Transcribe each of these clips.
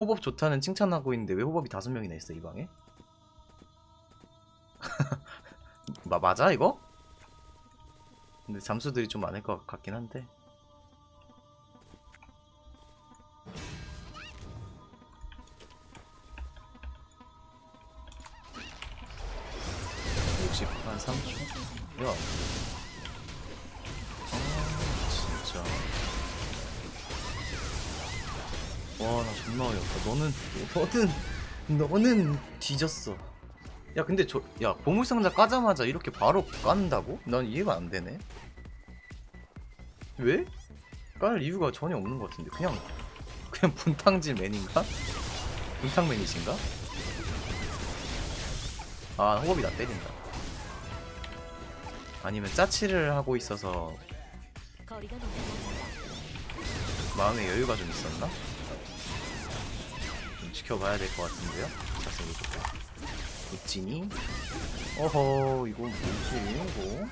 호법 좋다는 칭찬하고 있는데 왜 호법이 다섯 명이나 있어 이 방에? 마, 맞아 이거? 근데 잠수들이 좀 많을 것 같긴 한데 60한 3초? 야 와나 존나 어이없다 너는 너는 너는 뒤졌어 야 근데 저야 보물상자 까자마자 이렇게 바로 깐다고? 난 이해가 안 되네 왜? 깔 이유가 전혀 없는 것 같은데 그냥 그냥 분탕질 맨인가? 분탕 맨이신가? 아 호흡이 나 때린다 아니면 짜치를 하고 있어서. 마음의 여유가 좀 있었나? 좀 지켜봐야 될 것 같은데요? 좀 웃지니? 어허 이거 뭐지 이거?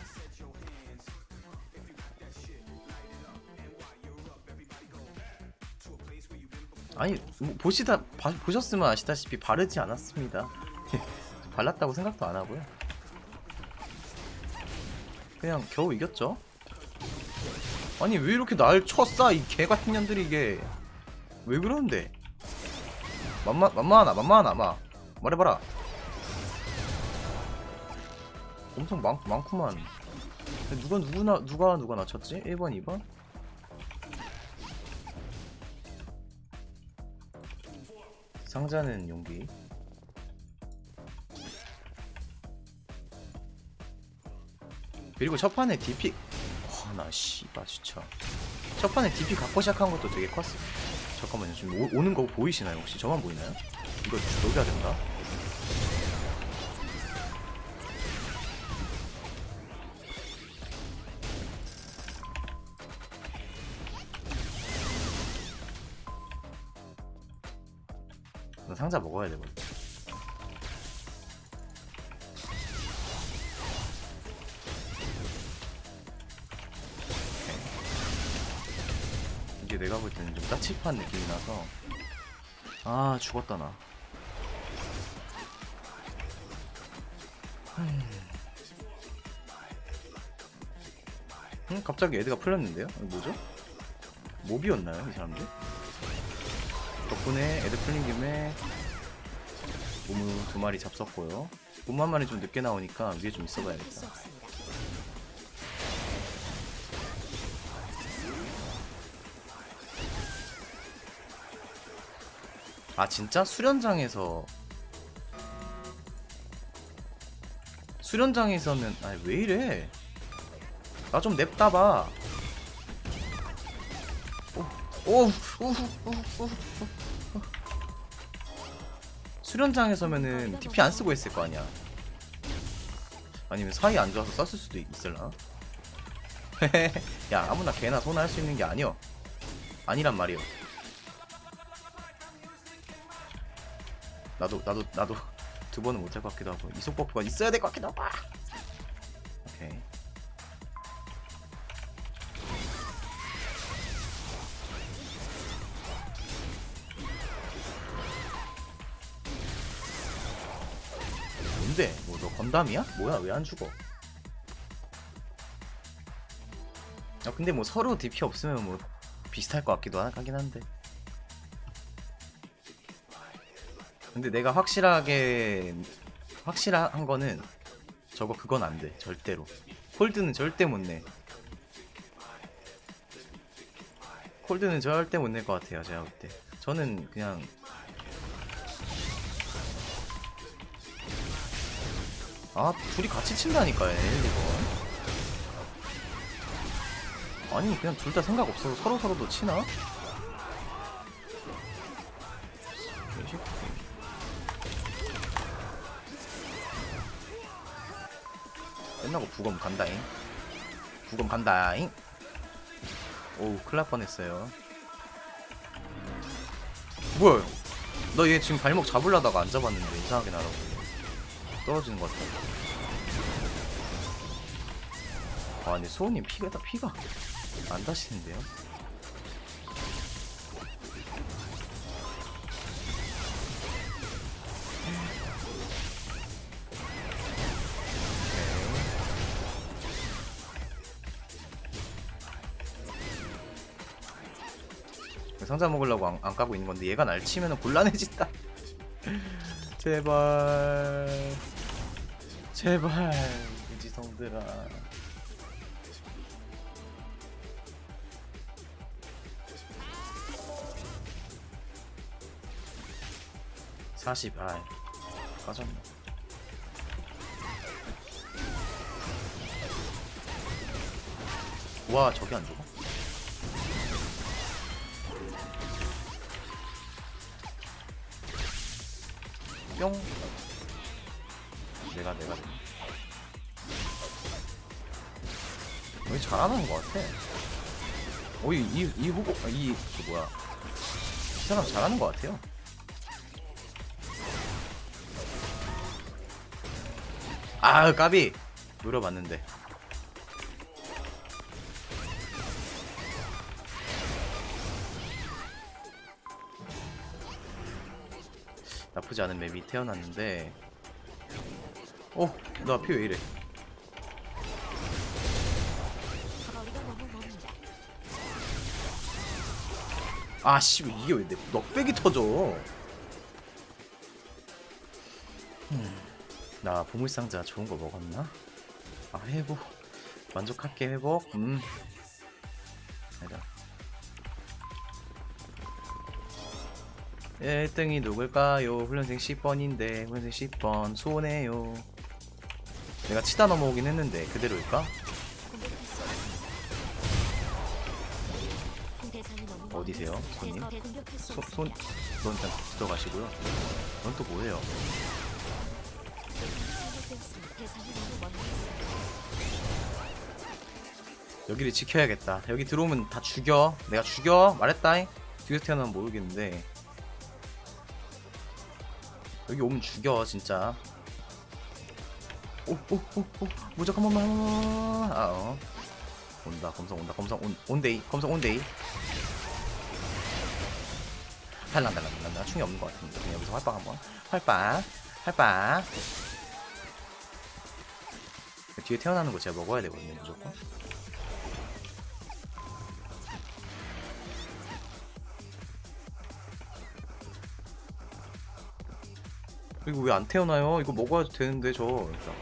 아니 뭐 보시다 봐- 보셨으면 아시다시피 바르지 않았습니다. 발랐다고 생각도 안 하고요. 그냥 겨우 이겼죠? 아니 왜 이렇게 날 쳤어? 이 개같은 년들이 이게. 왜 그러는데 만만 만만하나 만만하나 마. 말해봐라. 엄청 많, 많구만. 누가 누구나 누가 누가 나 쳤지? 1번 2번? 상자는 용기. 그리고 첫 판에 DP 와나 씨발 진짜. 첫 판에 DP 갖고 시작한 것도 되게 컸어 잠깐만요. 지금 오, 오는 거 보이시나요 혹시? 저만 보이나요? 이거 녹여야 된다? 나 상자 먹어야 되거든 이게 내가 볼 때는 좀 따뜻한 느낌이 나서 아 죽었다 나 음, 갑자기 애드가 풀렸는데요? 뭐죠? 몹이었나요 이 사람들? 덕분에 애드 풀린 김에 우무 두 마리 잡섰고요 우무 한 마리 좀 늦게 나오니까 위에 좀 있어봐야겠다 아 진짜? 수련장에서. 수련장에서는 아니 왜 이래? 나 좀 냅다 봐. 오, 오, 우, 우, 우, 우. 수련장에서면은 DP 안 쓰고 있을 거 아니야. 아니면 사이 안 좋아서 썼을 수도 있을라? 야 아무나 개나 소나 할 수 있는 게 아니여. 아니란 말이여 나도 나도 나도 두 번은 못할 것 같기도 하고 이속 버프가 있어야 될 것 같기도 하고. 아! 오케이. 뭔데? 뭐 너 건담이야? 뭐야? 왜 안 죽어? 아 근데 뭐 서로 DP 없으면 뭐 비슷할 것 같기도 하- 하긴 한데 근데 내가 확실하게 확실한 거는 저거 그건 안 돼 절대로 콜드는 절대 못 내. 콜드는 절대 못 낼 것 같아요 제가 볼 때. 저는 그냥 아 둘이 같이 친다니까요 1, 2번 아니 그냥 둘 다 생각 없어서 서로 서로도 치나? 끝나고 부검 간다잉. 부검 간다잉. 오우 큰일 날 뻔했어요. 뭐야 너얘 지금 발목 잡으려다가 안 잡았는데 이상하게 날아오고 떨어지는 것 같아. 아 근데 소은님 피가 다 피가 안 다시는데요 상자 먹으려고 안, 안 까고 있는 건데 얘가 날 치면 곤란해진다. 제발. 제발. 무지성들아. 사십 아 빠졌네. 와 저게 안 죽어? 뿅 내가 내가. 여기 잘하는 것 같아. 오이 이, 이 후보 아, 이 그 뭐야. 이 사람 잘하는 것 같아요. 아 까비. 노려봤는데 나쁘지 않은 맵이 태어났는데 어? 나 피 왜 이래. 아씨 이게 왜 내 넉백이 터져 음, 나 보물상자 좋은 거 먹었나? 아 회복 만족할게 회복 음 아니다 1등이 누굴까요? 훈련생 10번인데 훈련생 10번 손해요 내가 치다 넘어오긴 했는데 그대로일까? 어디세요. 손님? 수 손, 손, 일단 들어가시고요 넌 또 뭐예요? 여기를 지켜야겠다. 여기 들어오면 다 죽여. 내가 죽여. 말했다잉. 뒤에서 태어나면 모르겠는데. 여기 오면 죽여, 진짜. 오, 오, 오, 오. 무적 한 번만, 한 번만. 아, 어. 온다, 검성 온다, 검성 온, 온데이, 검성 온데이. 달랑, 달랑, 달랑, 달랑. 충이 없는 것 같은데. 그냥 여기서 활빵 한 번. 활빵, 활빵. 뒤에 태어나는 거 제가 먹어야 되거든요, 무조건. 이거 왜 안 태어나요? 이거 먹어야 되는데 저 일단.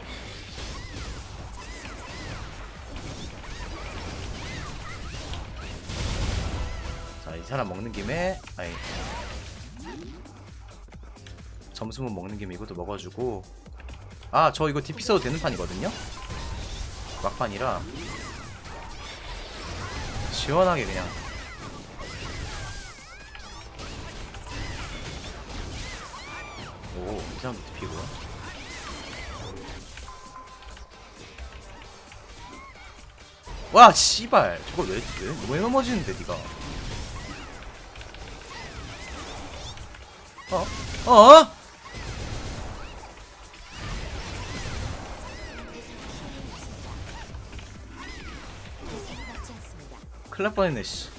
자, 이 사람 먹는 김에 아니 점수만 먹는 김에 이것도 먹어주고 아 저 이거 DP 써도 되는 판이거든요? 막판이라 시원하게 그냥 오, 이 사람도 DP고요. 와, 씨발. 저걸 왜, 왜, 왜 넘어지는데, 니가? 어? 어? 큰일 날 뻔했네, 씨.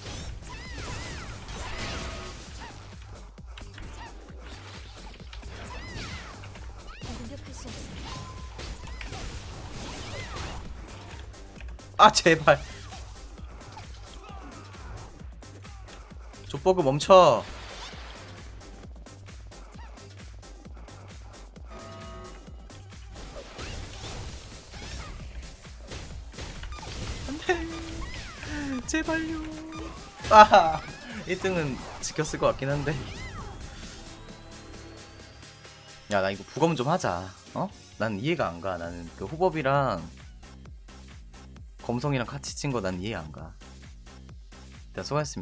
아, 제발. 족버그 멈춰. 안돼. 제발요. 아, 1등은 지켰을 것 같긴 한데. 야, 나 이거 부검 좀 하자. 어? 난 이해가 안 가. 나는 그 후법이랑 검성이랑 같이 친 거 난 이해 안 가. 일단 수고했습니다.